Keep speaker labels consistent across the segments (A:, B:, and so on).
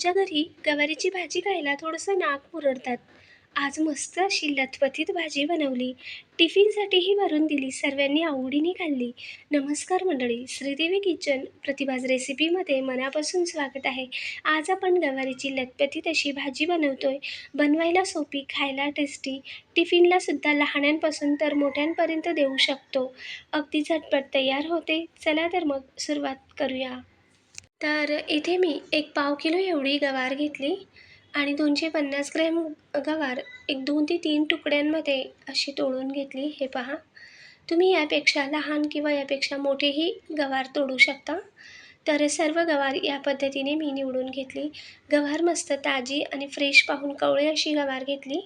A: आमच्या घरी गवारीची भाजी खायला थोडंसं नाक पुरडतात आज मस्त अशी लथपथीत भाजी बनवली. टिफिनसाठीही भरून दिली. सर्वांनी आवडीने खाल्ली. नमस्कार मंडळी. श्रीदेवी किचन प्रतिभाज रेसिपीमध्ये मनापासून स्वागत आहे. आज आपण गवारीची लथपथीत अशी भाजी बनवतोय. बनवायला सोपी खायला टेस्टी टिफिनला सुद्धा लहानांपासून तर मोठ्यांपर्यंत देऊ शकतो. अगदी झटपट तयार होते. चला तर मग सुरुवात करूया. तर इथे मी एक पाव किलो एवढी गवार घेतली आणि दोनशे पन्नास ग्रॅम गवार एक दोन ते तीन तुकड्यांमध्ये अशी तोडून घेतली. हे पहा. तुम्ही यापेक्षा लहान किंवा यापेक्षा मोठेही गवार तोडू शकता. तर सर्व गवार या पद्धतीने मी निवडून घेतली. गवार मस्त ताजी आणि फ्रेश पाहून कवळे अशी गवार घेतली.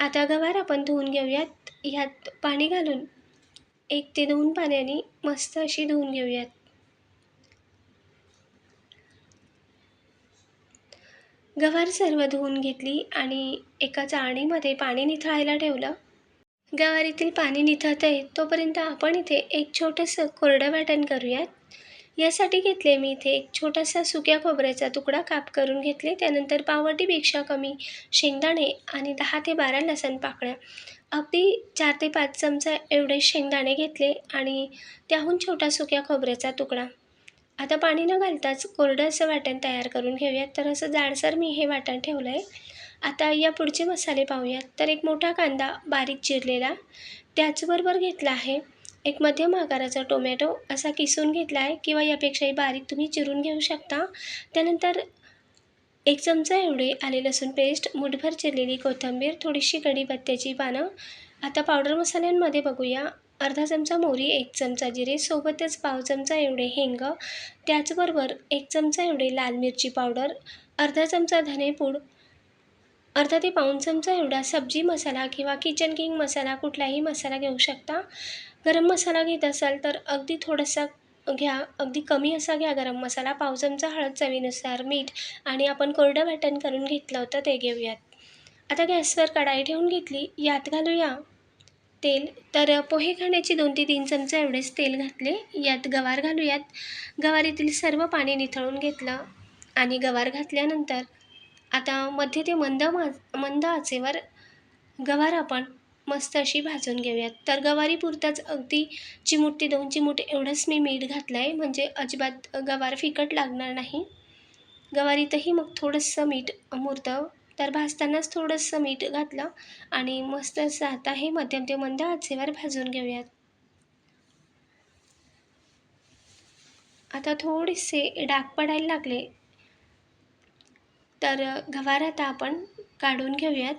A: आता गवार आपण धुवून घेऊयात. ह्यात पाणी घालून एक ते दोन पाण्याने मस्त अशी धुवून घेऊयात. गवार सर्व धुवून घेतली आणि एका चाळणीमध्ये पाणी निथळायला ठेवलं. गवारीतील पाणी निथळतं आहे तोपर्यंत आपण इथे एक छोटंसं कोरडं वाटण करूयात. यासाठी घेतले मी इथे एक छोटासा सुक्या खोबऱ्याचा तुकडा काप करून घेतले त्यानंतर पावटीपेक्षा कमी शेंगदाणे आणि दहा ते बारा लसण पाकळ्या. अगदी चार ते पाच चमचा एवढे शेंगदाणे घेतले आणि त्याहून छोटा सुक्या खोबऱ्याचा तुकडा. आता पाणी न घालताच कोरडं असं वाटण तयार करून घेऊयात. तर असं जाडसर मी हे वाटण ठेवलं आहे आता या पुढचे मसाले पाहूयात. तर एक मोठा कांदा बारीक चिरलेला त्याचबरोबर घेतला आहे. एक मध्यम आकाराचा टोमॅटो असा किसून घेतला आहे किंवा यापेक्षाही बारीक तुम्ही चिरून घेऊ शकता. त्यानंतर एक चमचा एवढे आले लसूण पेस्ट मुठभर चिरलेली कोथिंबीर थोडीशी कढीपत्त्याची पानं. आता पावडर मसाल्यांमध्ये बघूया. अर्धा चमचा मोहरी एक चमचा जिरे सोबतच पाव चमचा एवढे हिंग त्याचबरोबर एक चमचा एवढे लाल मिरची पावडर अर्धा चमचा धनेपूड अर्धा ते पाऊण चमचा एवढा सब्जी मसाला किंवा किचन किंग मसाला कुठलाही मसाला घेऊ शकता. गरम मसाला घेत असाल तर अगदी थोडासा घ्या अगदी कमी असा घ्या गरम मसाला. पाव चमचा हळद चवीनुसार मीठ आणि आपण कोरडं वाटण करून घेतलं होतं ते घेऊयात. आता गॅसवर कढाई ठेवून घेतली यात घालूया तेल. तर पोहे खाण्याचे दोन ते तीन चमचे एवढेच तेल घातले. यात गवार घालूयात. गवारीतील सर्व पाणी निथळून घेतलं आणि गवार घातल्यानंतर आता मध्ये ते मंद मा मंद आचेवर गवार आपण मस्त अशी भाजून घेऊयात. तर गवारीपुरताच अगदी चिमूट ते दोन चिमूट एवढंच मी मीठ घातलं आहे म्हणजे अजिबात गवार फिकट लागणार नाही. गवारीतही मग थोडंसं मीठ मुरतं तर भाजतानाच थोडंसं मीठ घातलं आणि मस्त असं आता हे मध्यम ते मंद आचेवर भाजून घेऊयात. आता थोडेसे डाग पडायला लागले. तर गवार आता आपण काढून घेऊयात.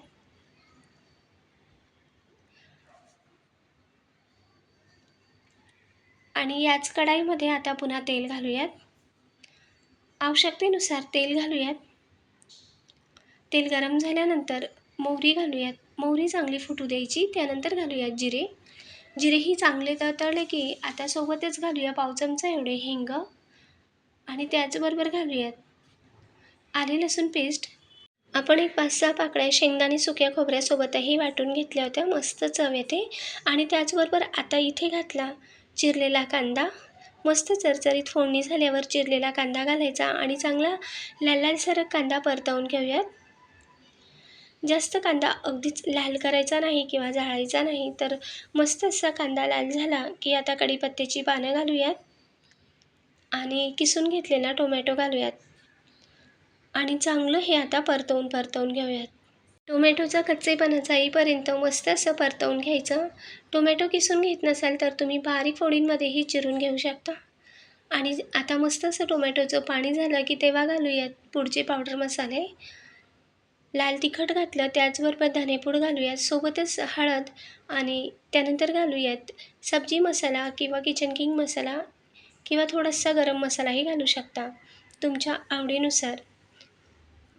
A: आणि याच कढाईमध्ये आता पुन्हा तेल घालूयात. आवश्यकतेनुसार तेल घालूयात. तेल गरम झाल्यानंतर मोहरी घालूयात. मोहरी चांगली फुटू द्यायची त्यानंतर घालूयात जिरे. जिरेही चांगले तळतळले की आता सोबतच घालूया पाव चमचा एवढे हिंग आणि त्याचबरोबर घालूयात आले लसूण पेस्ट. आपण एक पाच सहा पाकळ्या शेंगदाणे सुक्या खोबऱ्यासोबतही वाटून घेतल्या होत्या मस्त चव येते. आणि त्याचबरोबर आता इथे घातला चिरलेला कांदा. मस्त चरचरीत फोडणी झाल्यावर चिरलेला कांदा घालायचा आणि चांगला लाल लालसरक कांदा परतवून घेऊयात. जास्त कांदा अगदीच लाल करायचा नाही किंवा जाळायचा नाही तर मस्त असा कांदा लाल झाला की आता कढीपत्त्याची पानं घालूयात आणि किसून घेतलेला टोमॅटो घालूयात. आणि चांगलं हे आता परतवून परतवून घेऊयात. टोमॅटोचा कच्चेपणा जाईपर्यंत मस्त असं परतवून घ्यायचं. टोमॅटो किसून घेत नसाल तर तुम्ही बारीक फोडींमध्येही चिरून घेऊ शकता. आणि आता मस्त असं टोमॅटोचं पाणी झालं की तेव्हा घालूयात पुढचे पावडर मसाले. लाल तिखट घातलं त्याचबरोबर धनेपूड घालूयात. सोबतच हळद आणि त्यानंतर घालूयात सब्जी मसाला किंवा किचन किंग मसाला किंवा थोडासा गरम मसालाही घालू शकता तुमच्या आवडीनुसार.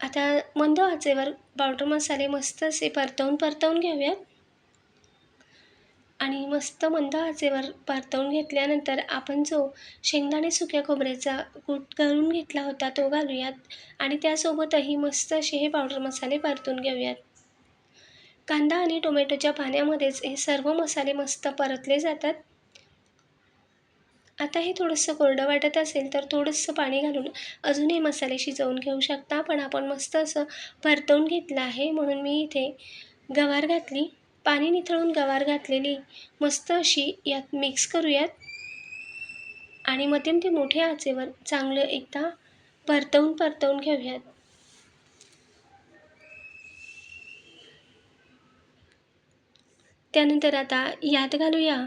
A: आता मंद आचेवर पावडर मसाले मस्त असे परतवून परतवून घेऊयात. आणि मस्त मंद आचेवर परतवून घेतल्यानंतर आपण जो शेंगदाणे सुक्या खोबऱ्याचा कूट करून घेतला होता तो घालूयात आणि त्यासोबतही मस्त असे हे पावडर मसाले परतून घेऊयात. कांदा आणि टोमॅटोच्या पाण्यामध्येच हे सर्व मसाले मस्त परतले जातात. आता हे थोडंसं कोरडं वाटत असेल तर थोडंसं पाणी घालून अजून हे मसाले शिजवून घेऊ शकता पण आपण मस्त असं परतवून घेतलं आहे म्हणून मी इथे गवार घातली. पाणी निथळून गवार घातलेली मस्त अशी यात मिक्स करूयात. आणि मध्यम ते मोठ्या आचेवर चांगलं एकदा परतवून परतवून घेऊयात. त्यानंतर आता यात घालूया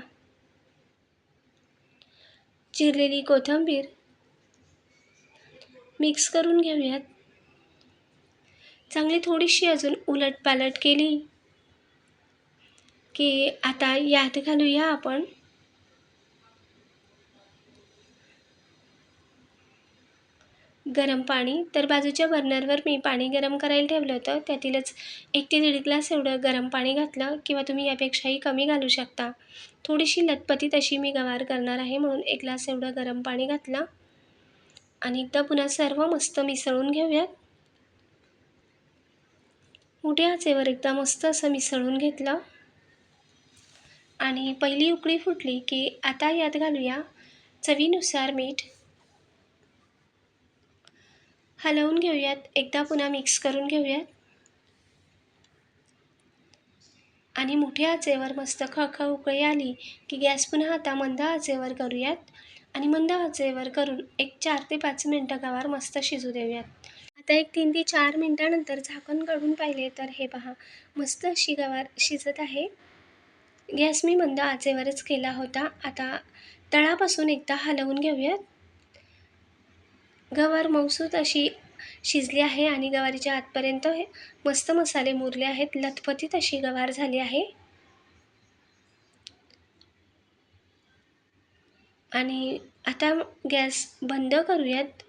A: चिरलेली कोथिंबीर. मिक्स करून घेऊयात. चांगली थोडीशी अजून उलटपालट केली. की आता यात घालूया आपण. गरम पाणी. तर बाजूच्या बर्नरवर मी पाणी गरम करायला ठेवलं होतं. त्यातीलच एक ते दीड ग्लास एवढं गरम पाणी घातलं किंवा तुम्ही यापेक्षाही कमी घालू शकता. थोडीशी लतपती तशी मी गवार करणार आहे म्हणून एक ग्लास एवढं गरम पाणी घातलं. आणि एकदा पुन्हा सर्व मस्त मिसळून घेऊयात. मोठ्या आचेवर एकदा मस्त असं मिसळून घेतलं. आणि पहिली उकळी फुटली की आता यात घालूया चवीनुसार मीठ. हलवून घेऊयात एकदा पुन्हा मिक्स करून घेऊयात. आणि मोठ्या आचेवर मस्त खळखळ उकळी आली की गॅस पुन्हा आता मंद आचेवर करूयात. आणि मंद आचेवर करून एक चार ते पाच मिनटं गवार मस्त शिजू देऊयात. आता एक तीन ते चार मिनटानंतर झाकण काढून पाहिले तर हे पहा मस्त अशी गवार शिजत आहे. गॅस मी मंद आचेवरच केला होता. आता तळापासून एकदा हलवून घेऊयात. गवार मऊसूत अशी शिजली आहे आणि गवारीच्या आतपर्यंत मस्त मसाले मुरले आहेत. लथपथीत अशी गवार झाली आहे. आणि आता गॅस बंद करूयात.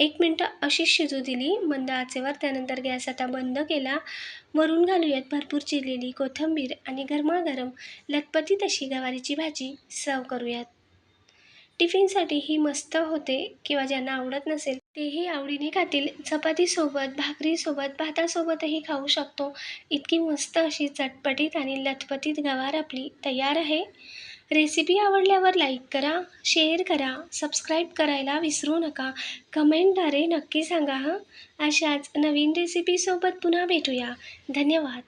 A: एक मिनटं अशीच शिजू दिली. मंद आचेवर त्यानंतर गॅस आता बंद केला. वरून घालूयात भरपूर चिरलेली कोथिंबीर आणि गरमागरम लतपतीत तशी गवारीची भाजी. सर्व करूयात. टिफिनसाठी ही मस्त होते किंवा ज्यांना आवडत नसेल तेही आवडीने खातील. चपातीसोबत भाकरीसोबत भातासोबतही खाऊ शकतो. इतकी मस्त अशी चटपटीत आणि लथपटीत गवार आपली तयार आहे. रेसिपी आवडल्यावर लाईक करा शेअर करा सबस्क्राईब करायला विसरू नका. कमेंटद्वारे नक्की सांगा हां? अशाच नवीन रेसिपीसोबत पुन्हा भेटूया. धन्यवाद.